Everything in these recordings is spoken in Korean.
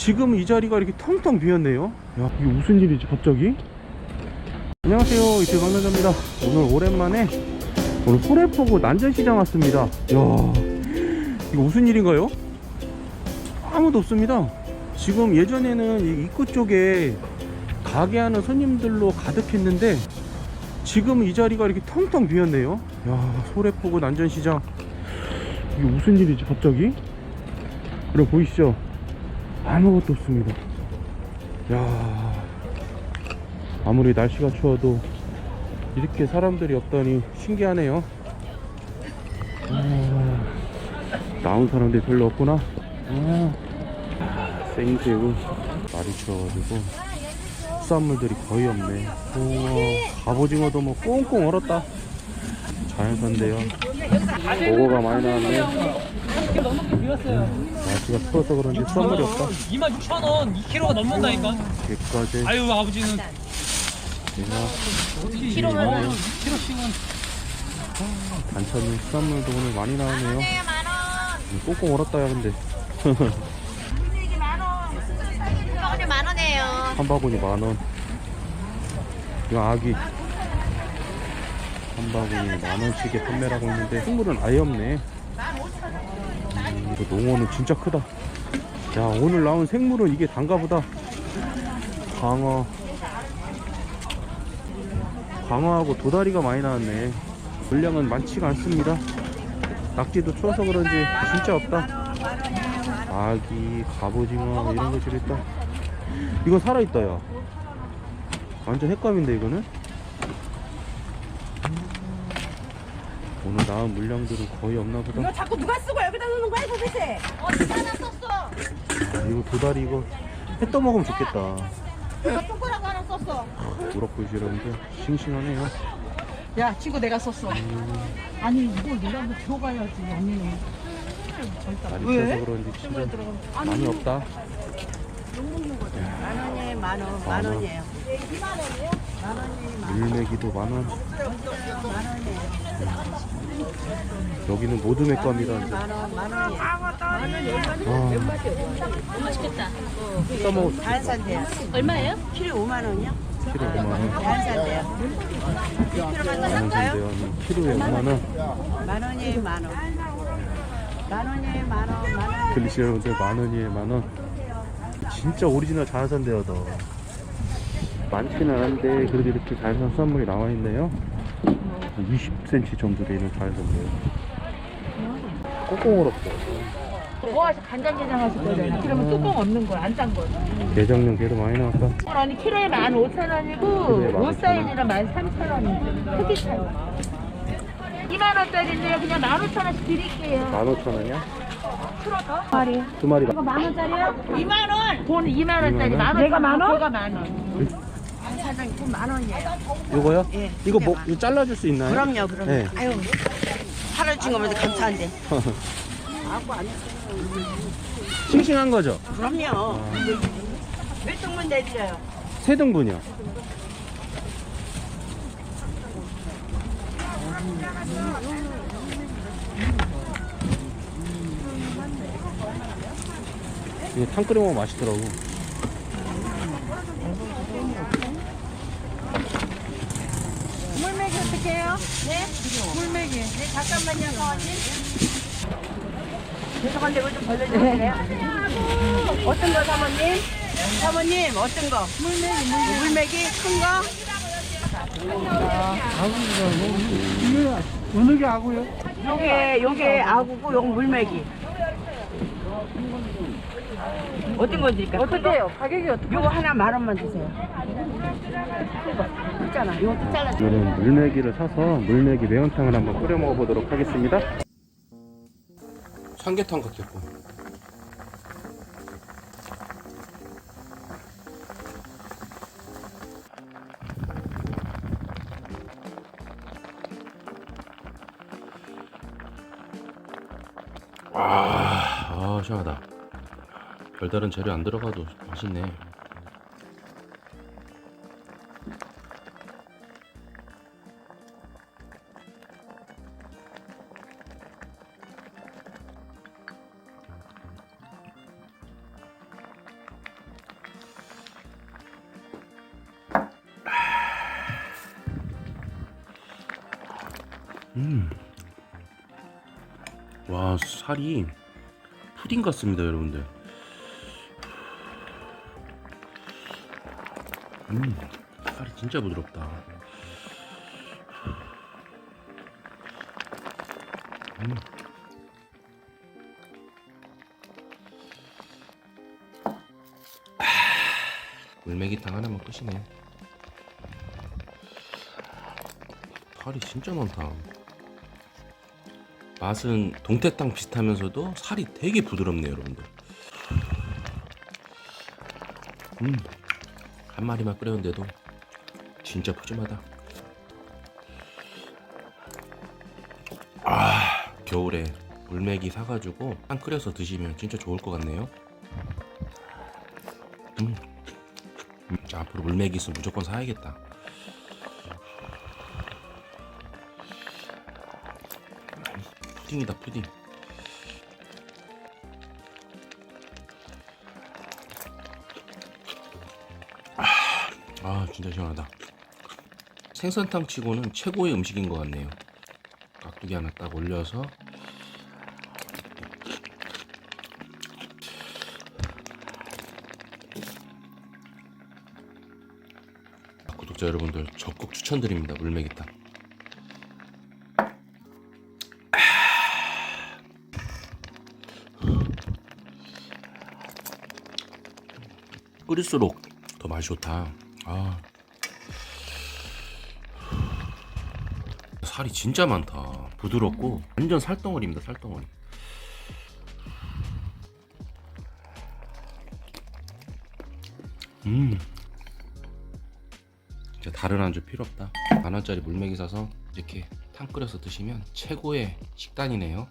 지금 이 자리가 이렇게 텅텅 비었네요. 야, 이게 무슨 일이지, 갑자기? 안녕하세요. 이태 강남자입니다. 오늘 오랜만에 오늘 소래포구 난전시장 왔습니다. 야, 이거 무슨 일인가요? 아무도 없습니다. 지금 예전에는 이 입구 쪽에 가게 하는 손님들로 가득했는데 지금 이 자리가 이렇게 텅텅 비었네요. 야, 소래포구 난전시장. 이게 무슨 일이지, 갑자기? 그래, 보이시죠? 아무것도 없습니다. 야 아무리 날씨가 추워도 이렇게 사람들이 없다니 신기하네요. 아, 나온 사람들이 별로 없구나. 아, 생새우 날이 추워가지고 수산물들이 거의 없네. 우와, 갑오징어도 뭐 꽁꽁 얼었다. 자연산데요. 보고가 많이 나왔네. 날씨가 추워서 그런지 수산물이 없다. 26,000원 2kg가 넘는다니까 여기까지 아유 아버지는 제가 2kg면 2kg씩은 반찬은 수산물도 오늘 많이 나오네요. 네, 만 원. 꽁꽁 얼었다 야 근데 원. 한 바구니 만 원. 이거 아기 한 바구니 만 원씩에 판매를 하고 있는데 생물은 아예 없네. 음, 이거 농어는 진짜 크다. 야 오늘 나온 생물은 이게 단가 보다. 광어. 광어하고 도다리가 많이 나왔네. 물량은 많지가 않습니다. 낙지도 추워서 그런지 진짜 없다. 아기, 갑오징어 이런 것들이 있다. 이건 살아있다 야. 완전 횟감인데 이거는? 오늘 나온 물량들은 거의 없나 보다. 이거 자꾸 누가 쓰고 여기다 놓는 거야 도대체? 어디 하나 썼어? 아, 이거 도다리 이거 해 떠먹으면 좋겠다. 이거 동그랗고 하나 썼어. 우럭 보시라는데 싱싱하네요. 야 친구 내가 썼어. 아니 이걸 내가 뭐 들어가야지 언니는. 날이 왜? 추워서 그런지 진짜 많이 없다. 만 원이에요 만 원. 만 원이에요. 물메기도 만 원. 여기는 모두 맥감이라는데. 아, 맛있겠다. 다산대요. 얼마예요? 키로 5만 원이요? 키로 5만 원. 다산대요. 만 원인데요. 키로에 5만 원. 만 원이에요 만 원. 만 원이에요 만 원. 만 원. 들리시죠 여러분들 만 원이에요 만 원. 진짜 오리지널 자연산 대어도 많지는 않은데 그래도 이렇게 자연산 수산물이 나와 있네요. 20cm 정도 되는 자연산 대어. 꽁꽁 얼었어. 뭐 하시 간장게장 하실 거잖아. 그러면 뚜껑 없는 거야 안짠 거. 내장용 게도 많이 나왔다. 아니 키로에 만 오천 원이고 키로에 만옷 오천 사이즈는 만 삼천 원이죠. 크기 차이. 2만 원짜리인데요. 그냥 만 오천 원씩 드릴게요. 15,000원이야? 마리. 두 마리 만만 원짜리요? 2만 원. 돈 2만 원짜리 만 원. 내가 만 원? 내가 만 원. 사장님 돈만 원이에요. 이거요? 예. 이거 뭐 이거 잘라줄 수 있나요? 그럼요, 그럼요. 네. 아유, 살을 준 거면 감사한데. 싱싱한 거죠? 그럼요. 몇 등분 내드려요? 세 등분이요. 이거 탕 끓여 먹으면 맛있더라고. 물메기 어떻게 해요? 네? 물메기. 네, 잠깐만요, 사모님. 죄송한데 이거 좀 벌려주실래요? 어떤 거, 사모님? 사모님, 어떤 거? 물메기. 물메기, 큰 거? 어느 게 아구요? 요게, 요게 아구고, 요거 물메기. 어떤 거 드릴까요? 어떻게 해요? 가격이 어떻게 요거 하나 만 원만 주세요. 있잖아. 요거 잘라. 오늘은 물메기를 사서 물메기 매운탕을 한번 끓여 먹어보도록 하겠습니다. 삼계탕 같겠고. 아, 아, 시원하다. 별다른 재료 안 들어가도 맛있네. 음. 와, 살이 푸딩 같습니다, 여러분들. 음, 살이 진짜 부드럽다. 음. 아, 물메기탕 하나만 끝이네. 살이 진짜 많다. 맛은 동태탕 비슷하면서도 살이 되게 부드럽네요, 여러분들. 음, 한 마리만 끓였는데도 진짜 푸짐하다. 아, 겨울에 물메기 사가지고 한 끓여서 드시면 진짜 좋을 것 같네요. 음, 음, 자, 앞으로 물메기 있으면 무조건 사야겠다. 푸딩이다 푸딩 아, 아 진짜 시원하다. 생선탕 치고는 최고의 음식인 것 같네요. 깍두기 하나 딱 올려서. 구독자 여러분들 적극 추천드립니다. 물메기탕 끓일수록 더 맛이 좋다. 아. 살이 진짜 많다. 부드럽고 완전 살덩어리입니다. 살덩어리. 음. 진짜 다른 안주 필요 없다. 만 원짜리 물메기 사서 이렇게 탕 끓여서 드시면 최고의 식단이네요.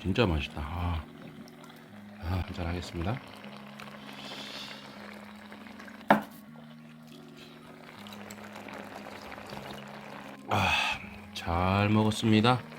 진짜 맛있다. 아, 아 한잔 하겠습니다. 아, 잘 먹었습니다.